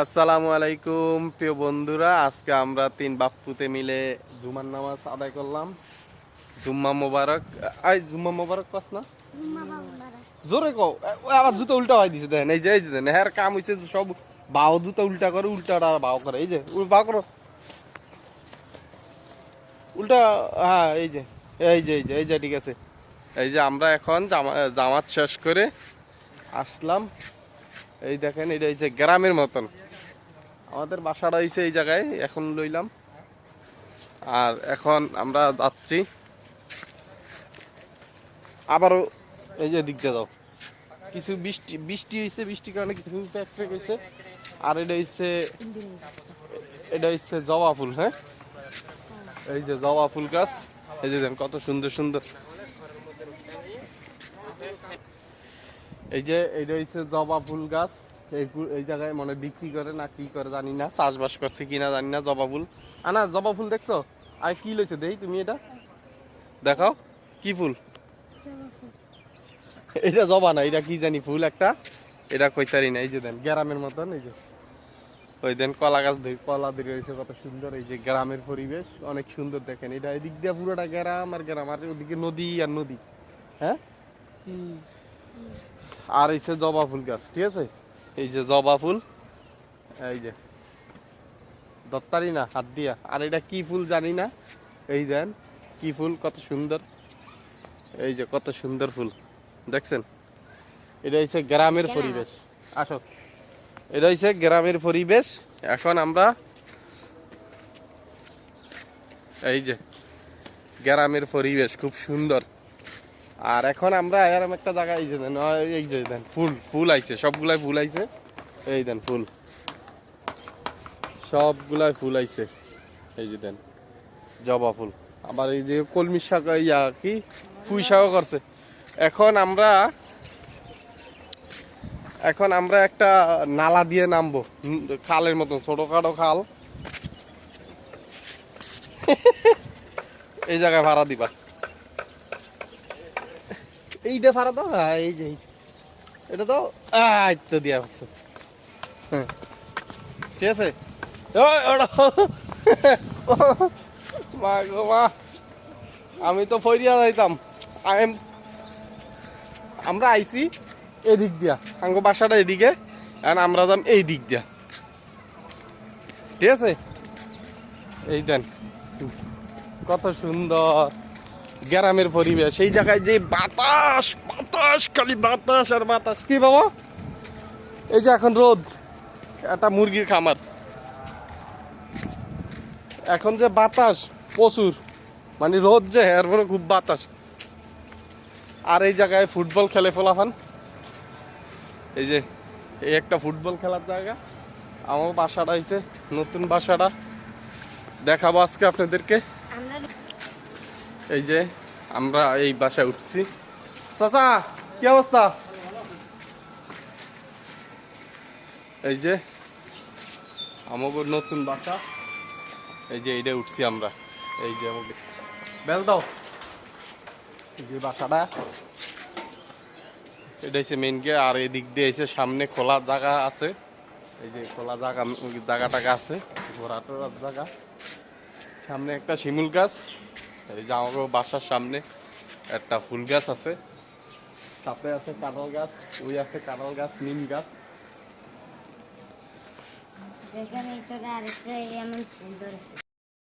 আসসালামু আলাইকুম প্রিয় বন্ধুরা। আজকে আমরা তিন বাপ্পুতে মিলে জুমার নামাজ আদায় করলাম। জুম্মা মোবারক আই জুম্মা মোবারক পাস না? জোরে কও আবার জুতো উল্টা হয় দিছে দেন এই যে এই যে দেন হ্যাঁ কাম হইছে সব বাও জুতো উল্টা করে উল্টাটা বাও করে এই যে বাও করো। উল্টা হ্যাঁ এই যে এই যে এই যে এই যে ঠিক আছে। এই যে আমরা এখন জামা জামাত শেষ করে আসলাম। এই দেখেন, এটা হচ্ছে গ্রামের মতন। আমাদের বাসাটা হয়েছে এই জায়গায়, এখন লইলাম। আর এখন আমরা যাচ্ছি। আবারও এই যে দিক দিয়ে যাও। কিছু বৃষ্টি বৃষ্টি হয়েছে বৃষ্টির কারণে কিছু প্যাক প্যাক হয়েছে আর এটা হচ্ছে এটা হচ্ছে জবা ফুল হ্যাঁ? এই যে জবা ফুল গাছ। এই যে কত সুন্দর সুন্দর। এই যে এইটা হচ্ছে জবা ফুল গাছ। এই জায়গায় মনে বিক্রি করে না কি করে জানি না, চাষবাস করছে কিনা জানি না জবা ফুল। আনা, জবা ফুল দেখছ? আর কি লইছে? দেই তুমি এটা। দেখাও, কি ফুল? এটা জবা না, এটা কি জানি ফুল একটা? এটা কইতারি না, এই যে দেন, গ্রামের মতন, এই যে। ওই দেন, কলা গাছ কলা ধরে রয়েছে, কত সুন্দর, এই যে গ্রামের পরিবেশ, অনেক সুন্দর দেখেন। এটা এদিক দিয়ে পুরোটা গ্রাম আর গ্রাম, আর ওদিকে নদী আর নদী। হ্যাঁ? আর এই যে জবা ফুল গাছ ঠিক আছে? এই যে জবা ফুল এই যে। দত্তারি না হাত দিয়া আর এটা কি ফুল জানি না। এই দেন কি ফুল কত সুন্দর। এই যে কত সুন্দর ফুল দেখছেন? এটা হচ্ছে গ্রামের পরিবেশ। আসো। এটা হচ্ছে গ্রামের পরিবেশ। এখন আমরা এই যে গ্রামের পরিবেশ খুব সুন্দর। আর এখন আমরা এরকম একটা জায়গায়, এই যে দেন এই যে দেন, ফুল ফুল আইছে, সবগুলাই ফুল আইছে। এই দেন, ফুল। সবগুলাই ফুল আইছে। এই যে দেন, জবা ফুল। আবার এই যে কলমি শাক ইয়া কি? পুঁই শাকও করছে। এখন আমরা এখন আমরা একটা নালা দিয়ে নামবো। খালের মতন, ছোটখাটো খাল। এই জায়গায় ভাড়া দিবা। এইটা ভাড়া দাও হ্যাঁ এই যে। এটা তো আই তো দিয়া হচ্ছে। হ্যাঁ। ঠিক আছে। মা গো, মা। আমি তো ফরিয়া যাইতাম। আমি আমরা আইছি এদিক দিয়া। আঙ্গ বাসাটা এদিকে, আর আমরা যাম এই দিক দিয়া। ঠিক আছে? এই দেন। কত সুন্দর। গ্রামের পরিবেশ। এই জায়গায় যে বাতাস বাতাস খালি বাতাস আর বাতাস। কি বাবা? এই যে এখন রোদ একটা মুরগির খামার। এখন যে বাতাস প্রচুর। মানে রোদ যে এরপরে খুব বাতাস। আর এই জায়গায় ফুটবল খেলে ফোলাফান। এই যে এই একটা ফুটবল খেলার জায়গা। আমার বাসাটা হয়েছে নতুন বাসাটা। দেখাবো আজকে আপনাদেরকে। এই যে আমরা এই বাসায় উঠছি। চাচা কি অবস্থা? এই যে আমাদের নতুন বাসা। এই যে এইটা উঠছি আমরা। এই যে আমাকে বেল দাও। এই যে বাসাটা। এটা হচ্ছে মেন গেট আর এদিক দিয়ে এসে সামনে খোলা জায়গা আছে। এই যে খোলা জায়গা জায়গা টাকা আছে ঘোরা টোরার জায়গা। সামনে একটা শিমুল গাছ। এই যে আমারও বাসার সামনে একটা ফুল গাছ আছে। সাথে আছে কাঁঠাল গাছ, ওই আছে কাঁঠাল গাছ, নিম গাছ। এখানে আরেকটা এমন ফুল ধরেছে।